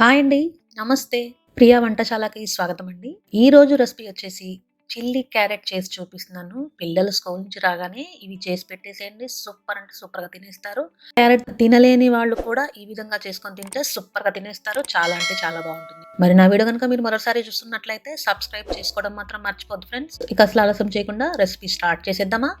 Hi అండి. నమస్తే. ప్రియా వంటశాలకి స్వాగతం అండి ఈ రోజు రెసిపీ వచ్చేసి చిల్లీ క్యారెట్ చేసి చూపిస్తున్నాను. పిల్లలు స్కూల్ నుంచి రాగానే ఇవి చేసి పెట్టేసేయండి. సూపర్ అంటే సూపర్గా తినేస్తారు. క్యారెట్ తినలేని వాళ్ళు కూడా ఈ విధంగా చేసుకొని తింటే సూపర్గా తినేస్తారు. చాలా అంటే చాలా బాగుంటుంది. మరి నా వీడియో కనుక మీరు మరోసారి చూస్తున్నట్లయితే సబ్స్క్రైబ్ చేసుకోవడం మాత్రం మర్చిపోద్దు ఫ్రెండ్స్. ఇక అసలు ఆలస్యం చేయకుండా రెసిపీ స్టార్ట్ చేసేద్దామా?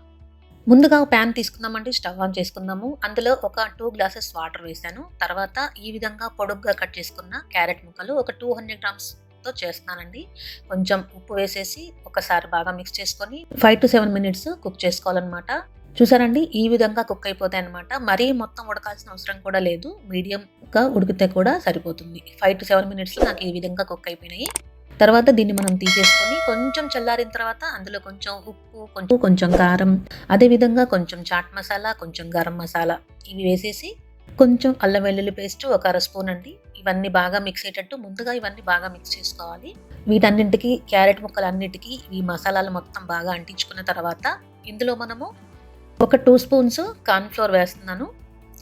ముందుగా ప్యాన్ తీసుకుందామండి స్టవ్ ఆన్ చేసుకుందాము. అందులో ఒక టూ గ్లాసెస్ వాటర్ వేసాను తర్వాత ఈ విధంగా పొడుగ్గా కట్ చేసుకున్న క్యారెట్ ముక్కలు ఒక టూ హండ్రెడ్ గ్రామ్స్తో చేస్తున్నానండి. కొంచెం ఉప్పు వేసేసి ఒకసారి బాగా మిక్స్ చేసుకొని five to seven minutes cook చేసుకోవాలన్నమాట. చూసారండి ఈ విధంగా కుక్ అయిపోతాయి అనమాట మరీ మొత్తం ఉడకాల్సిన అవసరం కూడా లేదు. మీడియంగా ఉడికితే కూడా సరిపోతుంది. ఫైవ్ టు సెవెన్ మినిట్స్ నాకు ఈ విధంగా కుక్ అయిపోయినాయి. తర్వాత దీన్ని మనం తీసేసుకొని కొంచెం చల్లారిన తర్వాత అందులో కొంచెం ఉప్పు కొంచెం కొంచెం కారం అదేవిధంగా కొంచెం చాట్ మసాలా కొంచెం గరం మసాలా ఇవి వేసేసి కొంచెం అల్లం వెల్లుల్లి పేస్ట్ ఒక అర స్పూన్ అండి. ఇవన్నీ బాగా మిక్స్ అయ్యేటట్టు ముందుగా ఇవన్నీ బాగా మిక్స్ చేసుకోవాలి. వీటన్నింటికి క్యారెట్ ముక్కలన్నిటికీ ఈ మసాలాలు మొత్తం బాగా అంటించుకున్న తర్వాత ఇందులో మనము ఒక టూ స్పూన్స్ కార్న్ఫ్లోర్ వేస్తున్నాను.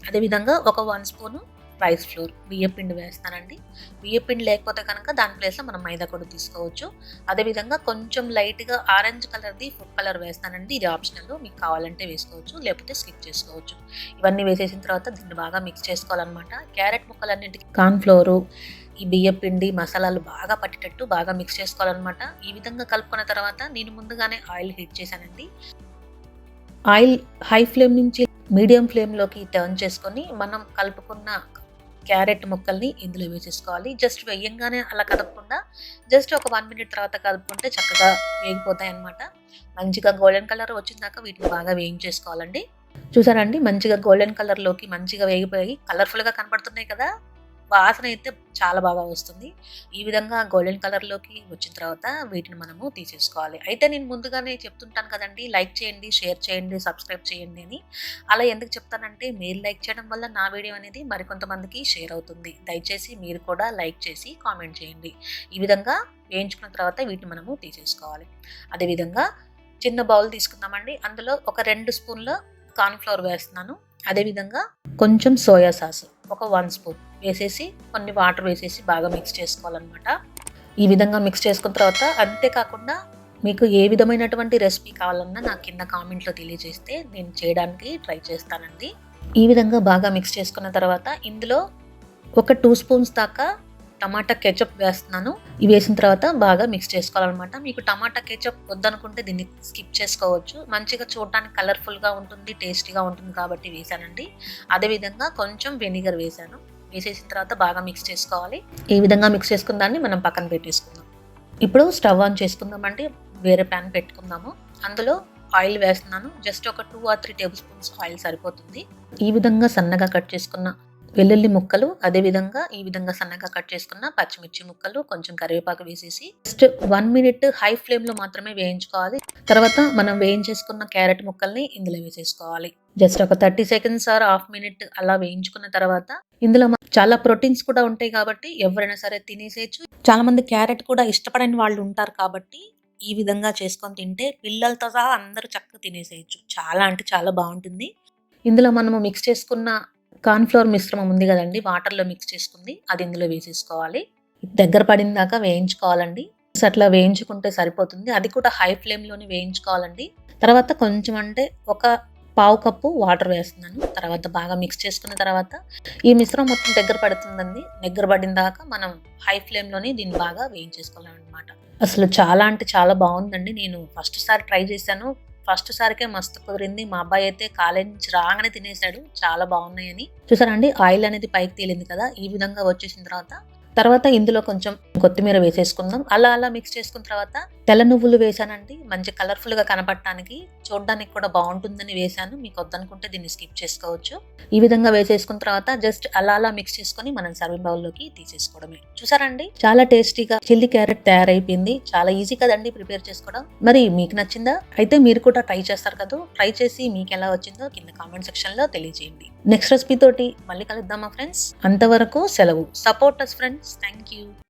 అదేవిధంగా ఒక వన్ స్పూను రైస్ ఫ్లోర్ బియ్యపిండి వేస్తానండి. బియ్యపిండి లేకపోతే కనుక దాని ప్లేస్లో మనం మైదా కూడా తీసుకోవచ్చు. అదేవిధంగా కొంచెం లైట్గా ఆరెంజ్ కలర్ది ఫుడ్ కలర్ వేస్తానండి. ఇది ఆప్షనల్ మీకు కావాలంటే వేసుకోవచ్చు లేకపోతే స్కిప్ చేసుకోవచ్చు. ఇవన్నీ వేసేసిన తర్వాత దీన్ని బాగా మిక్స్ చేసుకోవాలన్నమాట. క్యారెట్ ముక్కలన్నింటికి కార్న్ఫ్లోరు ఈ బియ్యం పిండి మసాలాలు బాగా పట్టేటట్టు బాగా మిక్స్ చేసుకోవాలన్నమాట. ఈ విధంగా కలుపుకున్న తర్వాత నేను ముందుగానే ఆయిల్ హీట్ చేశానండి. ఆయిల్ హై ఫ్లేమ్ నుంచి మీడియం ఫ్లేమ్లోకి టర్న్ చేసుకొని మనం కలుపుకున్న క్యారెట్ ముక్కల్ని ఇందులో వేసేసుకోవాలి. జస్ట్ వేయంగానే అలా కదపకుండా జస్ట్ ఒక వన్ మినిట్ తర్వాత కలుపుకుంటే చక్కగా వేగిపోతాయి అనమాట మంచిగా గోల్డెన్ కలర్ వచ్చిందాక వీటిని బాగా వేయించేసుకోవాలండి. చూసారండి? మంచిగా గోల్డెన్ కలర్లోకి మంచిగా వేగిపోయి కలర్ఫుల్గా కనపడుతున్నాయి కదా? వాసన అయితే చాలా బాగా వస్తుంది. ఈ విధంగా గోల్డెన్ కలర్లోకి వచ్చిన తర్వాత వీటిని మనము తీసేసుకోవాలి. అయితే నేను ముందుగానే చెప్తుంటాను కదండి లైక్ చేయండి షేర్ చేయండి సబ్స్క్రైబ్ చేయండి అని. అలా ఎందుకు చెప్తానంటే మీరు లైక్ చేయడం వల్ల నా వీడియో అనేది మరికొంతమందికి షేర్ అవుతుంది. దయచేసి మీరు కూడా లైక్ చేసి కామెంట్ చేయండి. ఈ విధంగా వేయించుకున్న తర్వాత వీటిని మనము తీసేసుకోవాలి. అదేవిధంగా చిన్న బౌల్ తీసుకుందామండి. అందులో ఒక రెండు స్పూన్ల కార్న్ఫ్లవర్ వేస్తున్నాను. అదేవిధంగా కొంచెం సోయా సాసు. ఒక వన్ స్పూన్ వేసేసి కొన్ని వాటర్ వేసేసి బాగా మిక్స్ చేసుకోవాలన్నమాట. ఈ విధంగా మిక్స్ చేసుకున్న తర్వాత అంతేకాకుండా మీకు ఏ విధమైనటువంటి రెసిపీ కావాలన్నా నా కింద కామెంట్లో తెలియజేస్తే నేను చేయడానికి ట్రై చేస్తానండి. ఈ విధంగా బాగా మిక్స్ చేసుకున్న తర్వాత ఇందులో ఒక టూ స్పూన్స్ దాకా టమాటా కెచప్ వేస్తున్నాను. ఇవి వేసిన తర్వాత బాగా మిక్స్ చేసుకోవాలన్నమాట. మీకు టమాటా కెచప్ వద్దనుకుంటే దీన్ని స్కిప్ చేసుకోవచ్చు. మంచిగా చూడటానికి కలర్ఫుల్గా ఉంటుంది టేస్టీగా ఉంటుంది కాబట్టి వేసానండి. అదేవిధంగా కొంచెం వెనిగర్ వేసాను. వేసేసిన తర్వాత బాగా మిక్స్ చేసుకోవాలి. ఈ విధంగా మిక్స్ చేసుకున్న దాన్ని మనం పక్కన పెట్టేసుకుందాం. ఇప్పుడు స్టవ్ ఆన్ చేసుకుందామండి. వేరే ప్యాన్ పెట్టుకుందాము. అందులో ఆయిల్ వేస్తున్నాను. జస్ట్ ఒక two or three tablespoons oil సరిపోతుంది. ఈ విధంగా సన్నగా కట్ చేసుకున్న వెల్లుల్లి ముక్కలు అదే విధంగా ఈ విధంగా సన్నగా కట్ చేసుకున్న పచ్చిమిర్చి ముక్కలు కొంచెం కరివేపాకు వేసేసి జస్ట్ వన్ మినిట్ హై ఫ్లేమ్లో మాత్రమే వేయించుకోవాలి. తర్వాత మనం వేయించేసుకున్న క్యారెట్ ముక్కల్ని ఇందులో వేసేసుకోవాలి. జస్ట్ ఒక thirty seconds or half minute అలా వేయించుకున్న తర్వాత ఇందులో చాలా ప్రోటీన్స్ కూడా ఉంటాయి కాబట్టి ఎవరైనా సరే తినేసేయచ్చు. చాలా మంది క్యారెట్ కూడా ఇష్టపడని వాళ్ళు ఉంటారు కాబట్టి ఈ విధంగా చేసుకొని తింటే పిల్లలతో సహా అందరూ చక్కగా తినేసేయచ్చు. చాలా అంటే చాలా బాగుంటుంది. ఇందులో మనము మిక్స్ చేసుకున్న కార్న్ఫ్లోర్ మిశ్రమం ఉంది కదండి వాటర్లో మిక్స్ చేసుకుంది అది ఇందులో వేసేసుకోవాలి. దగ్గర పడిన దాకా వేయించుకోవాలండి. అట్లా వేయించుకుంటే సరిపోతుంది. అది కూడా హై ఫ్లేమ్లోనే వేయించుకోవాలండి. తర్వాత కొంచెం అంటే ఒక పావు కప్పు వాటర్ వేస్తున్నాను. తర్వాత బాగా మిక్స్ చేసుకున్న తర్వాత ఈ మిశ్రమం మొత్తం దగ్గర పడుతుందండి. దగ్గర పడిన దాకా మనం హై ఫ్లేమ్లోనే దీన్ని బాగా వేయించేసుకోవాలన్నమాట. అసలు చాలా అంటే చాలా బాగుందండి. నేను ఫస్ట్ సారి ట్రై చేశాను. ఫస్ట్ సారికే మస్తు కుదిరింది. మా అబ్బాయి అయితే కాలేజ్ నుంచి రాగానే తినేసాడు చాలా బాగున్నాయని. చూసారండి ఆయిల్ అనేది పైకి తేలింది కదా? ఈ విధంగా వచ్చేసిన తర్వాత. తర్వాత ఇందులో కొంచెం కొత్తిమీర వేసేసుకుందాం. అలా అలా మిక్స్ చేసుకున్న తర్వాత తెల్ల నువ్వులు వేసానండి. మంచి కలర్ఫుల్గా కనపడటానికి చూడడానికి కూడా బాగుంటుందని వేసాను. మీకు వద్దనుకుంటే దీన్ని స్కిప్ చేసుకోవచ్చు. ఈ విధంగా వేసేసుకున్న తర్వాత జస్ట్ అలా అలా మిక్స్ చేసుకుని మనం సర్వింగ్ బౌల్లోకి తీసేసుకోవడమే. చూసారండి? చాలా టేస్టీగా చిల్లీ క్యారెట్ తయారైపోయింది. చాలా ఈజీ కదండి ప్రిపేర్ చేసుకోవడం. మరి మీకు నచ్చిందా? అయితే మీరు కూడా ట్రై చేస్తారు కదా. ట్రై చేసి మీకు ఎలా వచ్చిందో కింద కామెంట్ సెక్షన్లో తెలియజేయండి. నెక్స్ట్ రెసిపీ తోటి మళ్ళీ కలుద్దామా ఫ్రెండ్స్ అంతవరకు సెలవు. Support us friends thank you